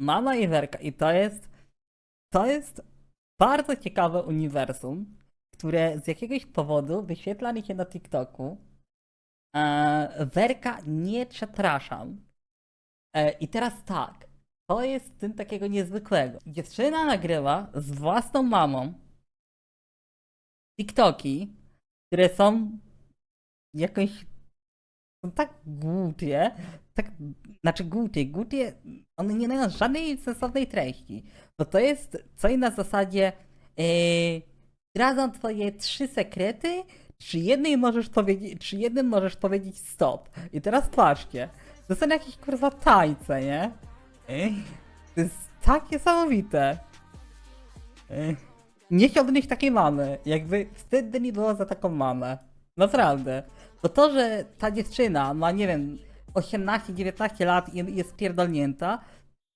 Mama i Werka i to jest to jest bardzo ciekawe uniwersum, które z jakiegoś powodu wyświetla mi się na TikToku. E, Werka nie przepraszam. E, I teraz tak, to jest w tym takiego niezwykłego. Dziewczyna nagrywa z własną mamą TikToki, które są jakoś są tak głupie, tak, znaczy głupie, głupie, one nie mają żadnej sensownej treści, bo to jest coś na zasadzie yy, zdradzam twoje trzy sekrety, czy jednej możesz powiedzieć, czy jednym możesz powiedzieć stop. I teraz patrzcie, to są jakieś kurwa tańce, nie? Ej, To jest tak niesamowite. Ej, Nie chciałbym mieć takiej mamy. Jakby wstyd mi było za taką mamę. Naprawdę. Bo to, że ta dziewczyna ma, nie wiem, 18-19 lat i jest pierdolnięta,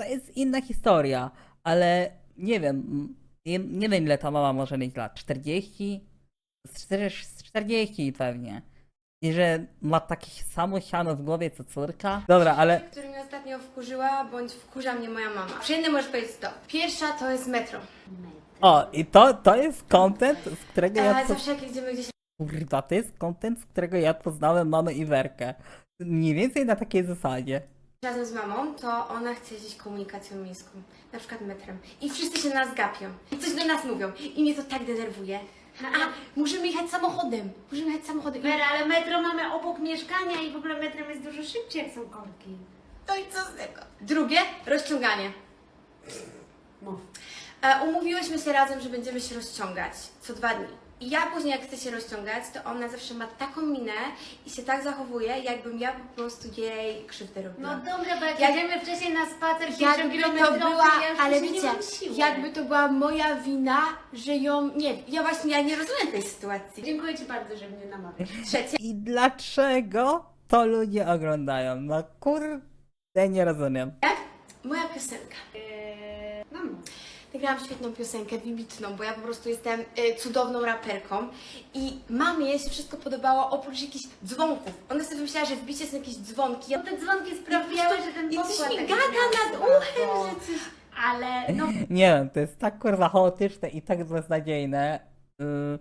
to jest inna historia. Ale nie wiem, nie, nie wiem ile ta mama może mieć lat. 40? Z 40 z 40 pewnie. I że ma takie samo siano w głowie co córka. Dobra, ale który mnie ostatnio wkurzyła, bądź wkurza mnie moja mama. Przy jednym możesz powiedzieć stop. Pierwsza to jest metro. O, i to, to jest content, z którego ja... E, Po... zawsze jak jedziemy gdzieś Kurwa, to jest content, z którego ja poznałem mamę i Werkę. Mniej więcej na takiej zasadzie. razem z mamą, to ona chce jeździć komunikacją miejską. Na przykład metrem. I wszyscy się na nas gapią. I coś do nas mówią. I mnie to tak denerwuje. A, możemy jechać samochodem. Możemy jechać samochodem. Wera, ale metro mamy obok mieszkania i w ogóle metrem jest dużo szybciej, jak są korki. No i co z tego? Drugie, rozciąganie. Mów. E, umówiłyśmy się razem, że będziemy się rozciągać co dwa dni. I ja później, jak chcę się rozciągać, to ona zawsze ma taką minę i się tak zachowuje, jakbym ja po prostu jej krzywdę robiła. No dobra, bo jak Jak- jedziemy wcześniej na spacer Jakby to kilometrowy, była, ja już ale później wiecie, nie mam siły. jakby to była moja wina, że ją, nie, ja właśnie, ja nie rozumiem tej sytuacji. Dziękuję Ci bardzo, że mnie namawiasz. Trzecie, I dlaczego to ludzie oglądają? No kurde, nie rozumiem. moja piosenka. Eee, no. Nagrałam świetną piosenkę, wybitną, bo ja po prostu jestem y, cudowną raperką i mamie się wszystko podobało oprócz jakichś dzwonków. Ona sobie myślała, że w bicie są jakieś dzwonki. Ja No te dzwonki sprawiały, że ten I coś mi taki gada nad uchem, że coś... Ale no Nie wiem, to jest tak kurwa chaotyczne i tak beznadziejne. Yy,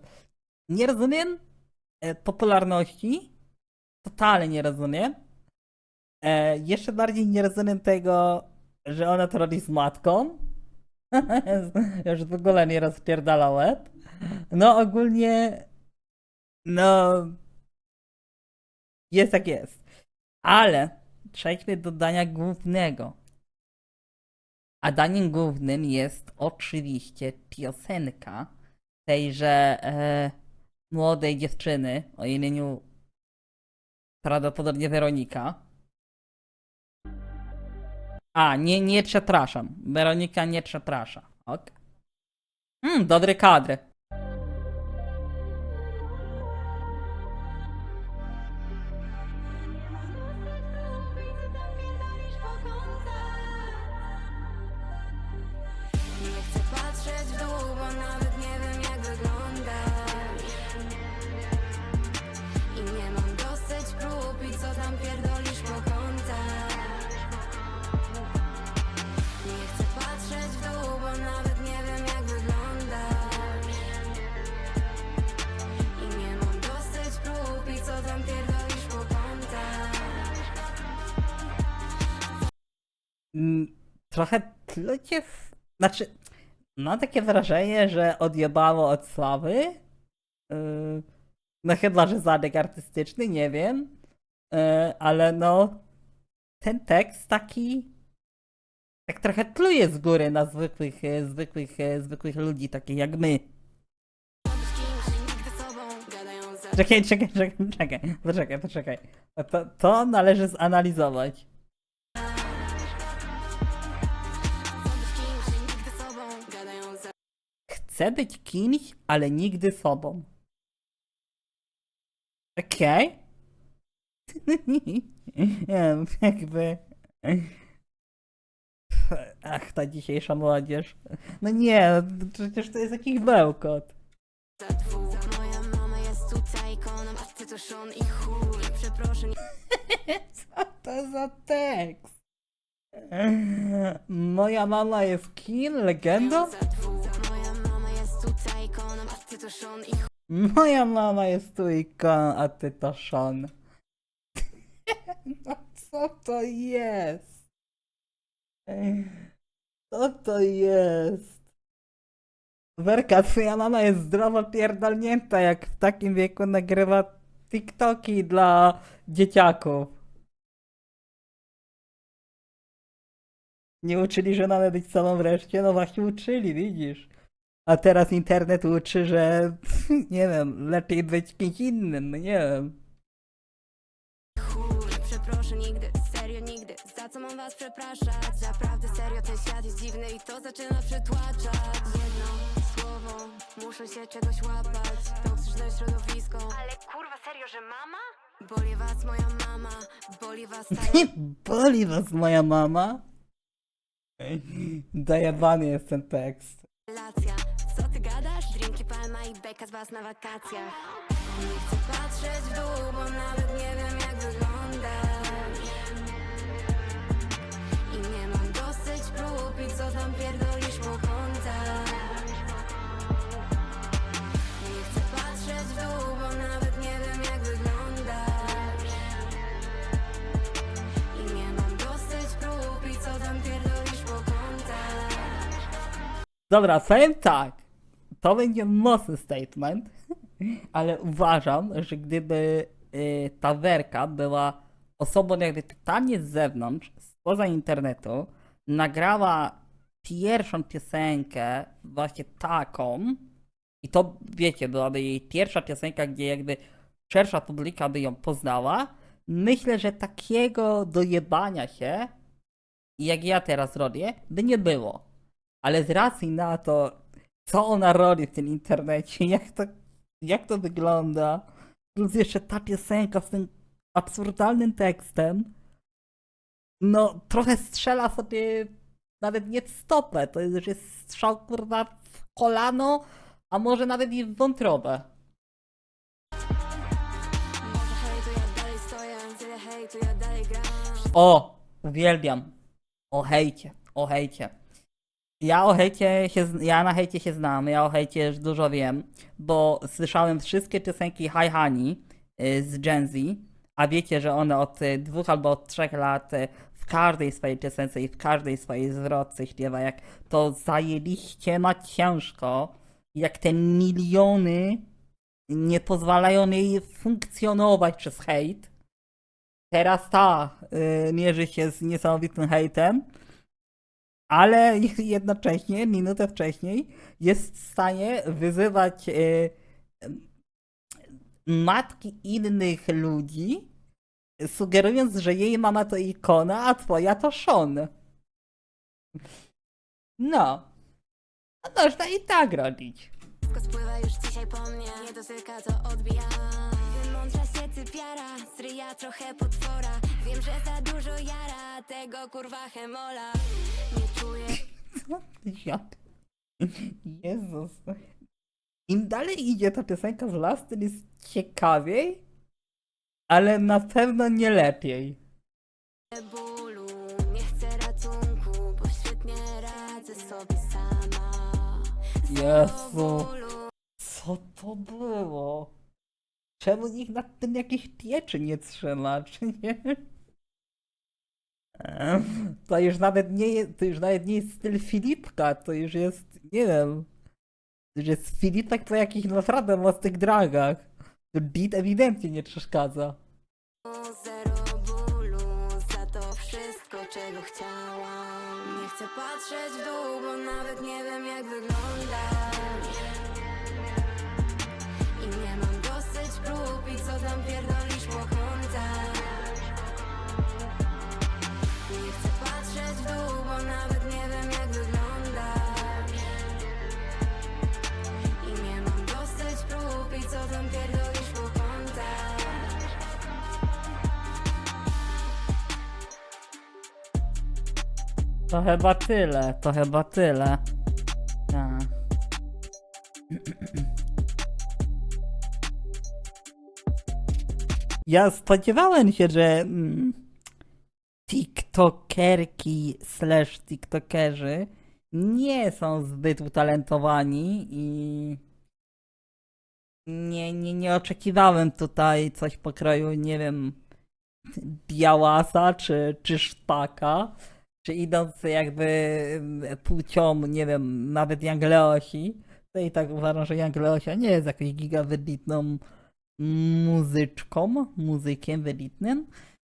nie rozumiem e, popularności. Totalnie nie rozumiem. E, jeszcze bardziej nie rozumiem tego, że ona to robi z matką. Już w ogóle nie rozpierdala łeb. No ogólnie, no, jest jak jest. Ale przejdźmy do dania głównego. A daniem głównym jest oczywiście piosenka tejże e, młodej dziewczyny o imieniu prawdopodobnie Weronika. A, nie, nie przepraszam. Weronika nie przeprasza. Ok. Mm, dobry kadr. Nie chcę patrzeć w dół, bo nawet nie wiem jak wyglądasz I nie mam dosyć co tam pierdolisz trochę ludzie. Znaczy, mam takie wrażenie, że odjebało od sławy. Yy, no chyba, że zadek artystyczny, nie wiem. Yy, ale no. Ten tekst taki. Tak trochę pluje z góry na zwykłych, e, zwykłych, zwykłych ludzi, takich jak my. Czekaj, czekaj, czekaj, czekaj, poczekaj, poczekaj. To, to należy zanalizować. Chcę być kimś, ale nigdy sobą. Okej. Wiem, jakby. Ach, ta dzisiejsza młodzież. No nie, no przecież to jest jakiś bełkot. Moja mama jest tutaj to Sean i chuj Przeproszę, nie Co to za tekst? Moja mama jest kim? Legendą? Moja mama jest tu ikon, a ty to Sean. No co to jest? Co to jest? Werka, twoja mama jest zdrowo pierdolnięta, jak w takim wieku nagrywa TikToki dla dzieciaków. Nie uczyli, mamy być sobą wreszcie? No właśnie uczyli, widzisz. A teraz internet uczy, że nie wiem, lepiej być kimś innym, no nie wiem. chuj Przeproszę nigdy, serio nigdy Za co mam was przepraszać? Naprawdę serio ten świat jest dziwny i to zaczyna przytłaczać Jedno słowo, muszę się czegoś łapać Toksyczne środowisko Ale kurwa serio, że mama? Boli was moja mama, boli was ta Nie boli was moja mama? Dajebany jest ten tekst. relacja palma i beka z was na wakacjach. Nie chcę patrzeć w dół, bo nawet nie wiem jak wyglądasz I nie mam dosyć prób i co tam pierdolisz po kątach. I nie mam dosyć prób co tam pierdolisz po Dobra, tak. To będzie mocny statement, ale uważam, że gdyby y, ta werka była osobą jakby totalnie z zewnątrz, spoza internetu, nagrała pierwszą piosenkę właśnie taką i to wiecie, byłaby jej pierwsza piosenka, gdzie jakby szersza publika by ją poznała, myślę, że takiego dojebania się, jak ja teraz robię, by nie było. Ale z racji na to, co ona robi w tym internecie, jak to, jak to wygląda, plus jeszcze ta piosenka z tym absurdalnym tekstem, no trochę strzela sobie nawet nie w stopę, to już jest strzał kurwa w kolano, a może nawet i w wątrobę. O, uwielbiam. O hejcie, o hejcie. Ja o hejcie się, ja na hejcie się znam, ja o hejcie już dużo wiem, bo słyszałem wszystkie piosenki Hi Honey y, z Gen Z, a wiecie, że one od y, dwóch albo od trzech lat y, w każdej swojej piosence i w każdej swojej zwrotce śpiewa, jak to zajęliście na ciężko, jak te miliony nie pozwalają jej funkcjonować przez hejt. Teraz ta y, mierzy się z niesamowitym hejtem, ale jednocześnie, minutę wcześniej, jest w stanie wyzywać y, matki innych ludzi, sugerując, że jej mama to ikona, a twoja to Sean. No. A można i tak robić. Spływa już dzisiaj po mnie Nie dotyka to odbija Wymądrza się typiara Stryja trochę potwora Wiem, że za dużo jara Tego kurwa hemola 60. Jezus. Im dalej idzie ta piosenka z las, tym jest ciekawiej, ale na pewno nie lepiej. Bólu, nie chcę ratunku, bo świetnie radzę sobie sama. Jezu. Co to było? Czemu nikt nad tym jakichś pieczy nie trzyma, czy nie? To już nawet nie jest, to już nawet nie jest styl Filipka, to już jest, nie wiem, to już jest Filipek po jakichś naprawdę mocnych dragach. To beat ewidentnie nie przeszkadza. Zero bólu Za to wszystko, czego chciałam Nie chcę patrzeć w dół Bo nawet nie wiem jak I nie mam dosyć prób I co tam pierdolisz To chyba tyle, to chyba tyle. Tak. Ja spodziewałem się, że mm, TikTok tiktokerki slash tiktokerzy nie są zbyt utalentowani i nie, nie, nie oczekiwałem tutaj coś pokroju, nie wiem, Białasa czy, czy Szpaka, czy idąc jakby płcią, nie wiem, nawet Young Leosi, to i tak uważam, że Young Leosia nie jest jakąś giga wybitną muzyczką, muzykiem wybitnym,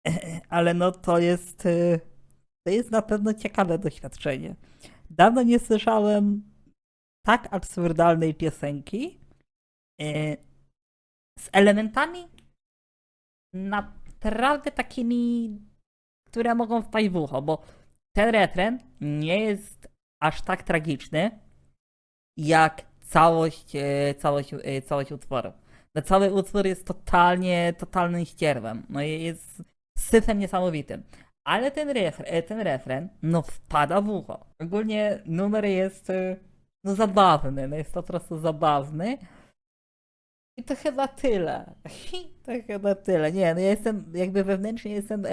ale no to jest, y, to jest na pewno ciekawe doświadczenie. Dawno nie słyszałem tak absurdalnej piosenki y, z elementami naprawdę takimi, które mogą wpaść w ucho, bo ten refren nie jest aż tak tragiczny jak całość, e, całość, e, całość utworu. No, cały utwór jest totalnie, totalnym ścierwem. No i jest syfem niesamowitym. Ale ten, refren, e, ten refren, no wpada w ucho. Ogólnie numer jest no zabawny, no jest po prostu zabawny. I to chyba tyle. To chyba tyle. Nie, no ja jestem, jakby wewnętrznie jestem